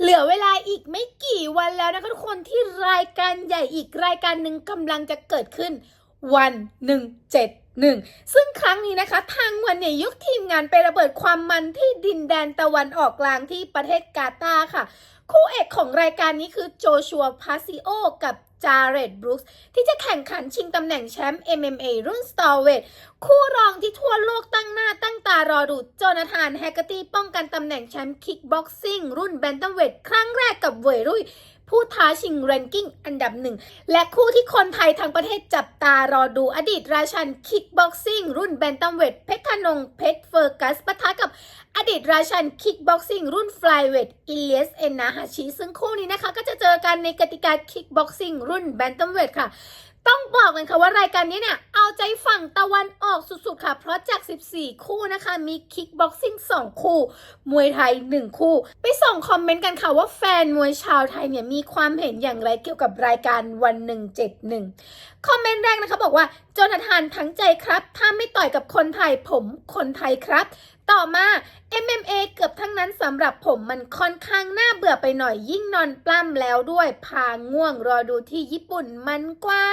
เหลือเวลาอีกไม่กี่วันแล้วนะคะทุกคนที่รายการใหญ่อีกรายการหนึ่งกำลังจะเกิดขึ้น วันหนึ่งเจ็ดหนึ่งซึ่งครั้งนี้นะคะ ทางวันเนี่ยยกทีมงานไประเบิดความมันที่ดินแดนตะวันออกกลางที่ประเทศกาตาร์ค่ะ คู่เอกของรายการนี้คือโจชัวพาซิโอกับจาเรดบรูคส์ที่จะแข่งขันชิงตำแหน่งแชมป์ MMA รุ่นสตอร์เวทคู่รองที่ทั่วโลกตั้งหน้าตั้งตารอดูโจนาธานแฮกเกอร์ตี้ป้องกันตำแหน่งแชมป์คิกบ็อกซิ่งรุ่นแบนตัมเวทครั้งแรกกับเวยรุ่ย ผู้ท้าชิงเรนกิ้งอันดับหนึ่ง และคู่ที่คนไทยทั้งประเทศจับตารอดูอดีตราชันคิกบ็อกซิ่งรุ่นแบนตัมเวทเพชรธนงเพชรเฟอร์กัสปะทะกับอดีตราชันคิกบ็อกซิ่งรุ่นฟลายเวทอิเลียสเอนนาฮาชิซึ่งคู่นี้นะคะ ก็จะเจอกันในกติกาคิกบ็อกซิ่งรุ่นแบนตัมเวทค่ะ ต้องบอกเลยค่ะว่ารายการนี้เนี่ย เอาใจฝั่งตะวันออกสุดๆค่ะ เพราะจาก 14 คู่นะคะ มีคิกบ็อกซิ่ง 2 คู่ มวยไทย 1 คู่ ไปส่งคอมเมนต์กันค่ะว่าแฟนมวยชาวไทยเนี่ยมีความเห็นอย่างไรเกี่ยวกับรายการวัน171คอมเมนต์แรกนะคะบอกว่าจนาธานทั้งใจครับ ถ้าไม่ต่อยกับคนไทยผมคนไทยครับ ต่อมา MMA เกือบทั้งนั้นสำหรับผมมันค่อนข้างน่าเบื่อไปหน่อยยิ่งนอนปล้ำแล้วด้วย พาง่วงรอดูที่ญี่ปุ่นมันกว่า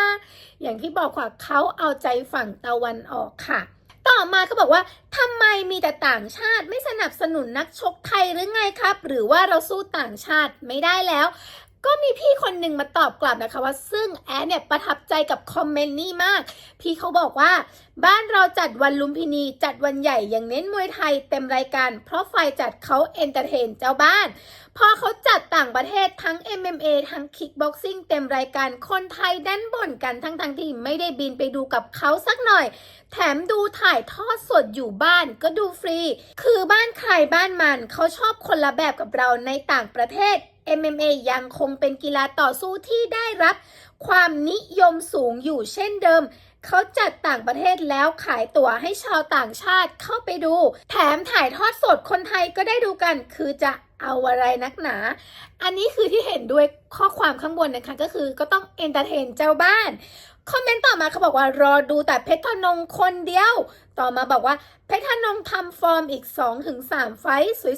อย่างที่บอกว่าเขาเอาใจฝั่งตะวันออกค่ะ ต่อมาเขาบอกว่าทำไมมีแต่ต่างชาติไม่สนับสนุนนักชกไทยหรือไงครับ หรือว่าเราสู้ต่างชาติไม่ได้แล้ว ก็มีพี่คนหนึ่งมาตอบกลับนะคะว่าซึ่งแอนเนี่ยประทับใจกับคอมเมนต์นี้มาก พี่เขาบอกว่า บ้านเราจัดวันลุมพินีจัดวันใหญ่อย่างเน้นมวยไทยเต็มรายการ เพราะฝ่ายจัดเขาเอนเตอร์เทนเจ้าบ้าน พอเขาจัดต่างประเทศทั้ง MMA ทั้งคิกบ็อกซิ่งเต็มรายการคนไทยดันบ่นกันทั้งทั้งที่ไม่ได้บินไปดูกับเขาสักหน่อย แถมดูถ่ายทอดสดอยู่บ้านก็ดูฟรี คือบ้านใครบ้านมันเขาชอบคนละแบบกับเราในต่างประเทศ MMA ยังคงเป็นกีฬาต่อสู้ที่ได้รับความนิยมสูงอยู่เช่นเดิม เขาจัดต่างประเทศแล้วขายตั๋วให้ชาวต่างชาติเข้าไปดู แถมถ่ายทอดสดคนไทยก็ได้ดูกัน คือจะเอาอะไรนักหนา อันนี้คือที่เห็นด้วย ข้อความข้างบนนะคะ ก็คือก็ต้องเอนเตอร์เทนเจ้าบ้าน คอมเมนต์ต่อมาเขาบอกว่ารอดูแต่เพชรธนงคนเดียว ต่อมาบอกว่าเพชรธนงทำฟอร์มอีก 2-3 ไฟ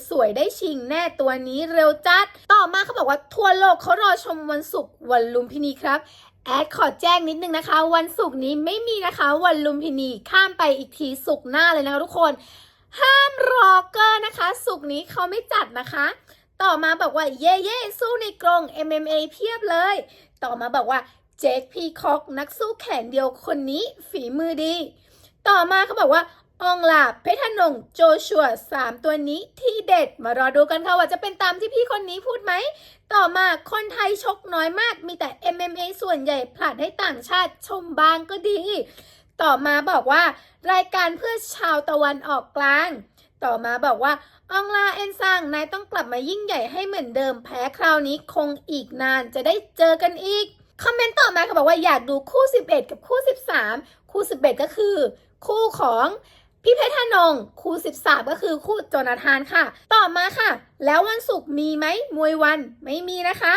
สวยๆ ได้ชิงแน่ตัวนี้เร็วจัด ต่อมาเขาบอกว่าทั่วโลกเขารอชมวันศุกร์วันลุมพินีครับแอดขอแจ้งนิดนึงนะคะ วันศุกร์นี้ไม่มีนะคะ วันลุมพินีข้ามไปอีกทีศุกร์หน้าเลยนะคะทุกคน ห้ามรอเกอร์นะคะศุกร์นี้เขาไม่จัดนะคะ ต่อมาบอกว่าเย่เย่สู้ในกรง MMA เพียบเลย ต่อมาบอกว่าเจคพีคอกนักสู้แขนเดียวคนนี้ฝีมือดี ต่อมาเขาบอกว่าองลาบเพชรนงโจชัวสามตัวนี้ที่เด็ดมารอดูกันค่ะว่าจะเป็นตามที่พี่คนนี้พูดไหม ต่อมาคนไทยชกน้อยมากมีแต่ MMA ส่วนใหญ่ผลัดให้ต่างชาติชมบ้างก็ดี ต่อมาบอกว่ารายการเพื่อชาวตะวันออกกลาง ต่อมาบอกว่าอองลาเอ็นซังนายต้องกลับมายิ่งใหญ่ให้เหมือนเดิมแพ้คราวนี้คงอีกนานจะได้เจอกันอีก คอมเมนต์ต่อมาเขาบอกว่าอยากดูคู่ 11 กับคู่ 13 คู่ 11 ก็คือ คู่ของพี่เพชรธนง คู่ 13 ก็คือคู่โจนาธานค่ะ ต่อมาค่ะ แล้ววันศุกร์มีไหมมวยวันไม่มีนะคะ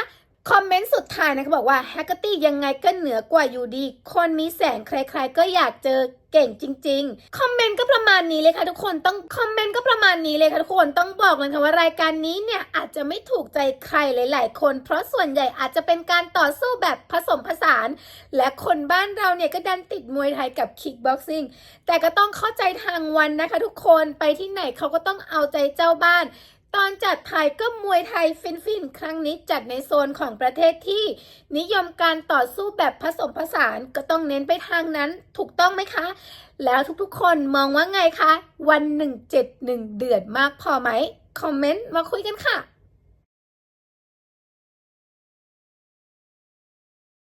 คอมเมนต์สุดท้ายนะคะบอกว่าแฮกเกอร์ตี้ยังไงก็เหนือกว่าอยู่ดี คนมีแสงใครๆก็อยากเจอเก่งจริง ๆ คอมเมนต์ก็ประมาณนี้เลยค่ะทุกคนต้องคอมเมนต์ก็ประมาณนี้เลยค่ะทุกคนต้องบอกเลยค่ะว่ารายการนี้เนี่ยอาจจะไม่ถูกใจใครหลาย ๆ คน เพราะส่วนใหญ่อาจจะเป็นการต่อสู้แบบผสมผสาน และคนบ้านเราเนี่ยก็ดันติดมวยไทยกับคิกบ็อกซิ่งแต่ก็ต้องเข้าใจทางวันนะคะ ทุกคนไปที่ไหนเขาก็ต้องเอาใจเจ้าบ้าน ตอนจัดไทยก็มวยไทยฟินฟินๆ ครั้งนี้จัดในโซนของประเทศที่ นิยมการต่อสู้แบบผสมผสานก็ต้องเน้นไปทางนั้นถูกต้องไหมคะ แล้วทุกๆคนมองว่าไงคะ วัน 171 เดือดมากพอไหม คอมเมนต์มาคุยกันค่ะ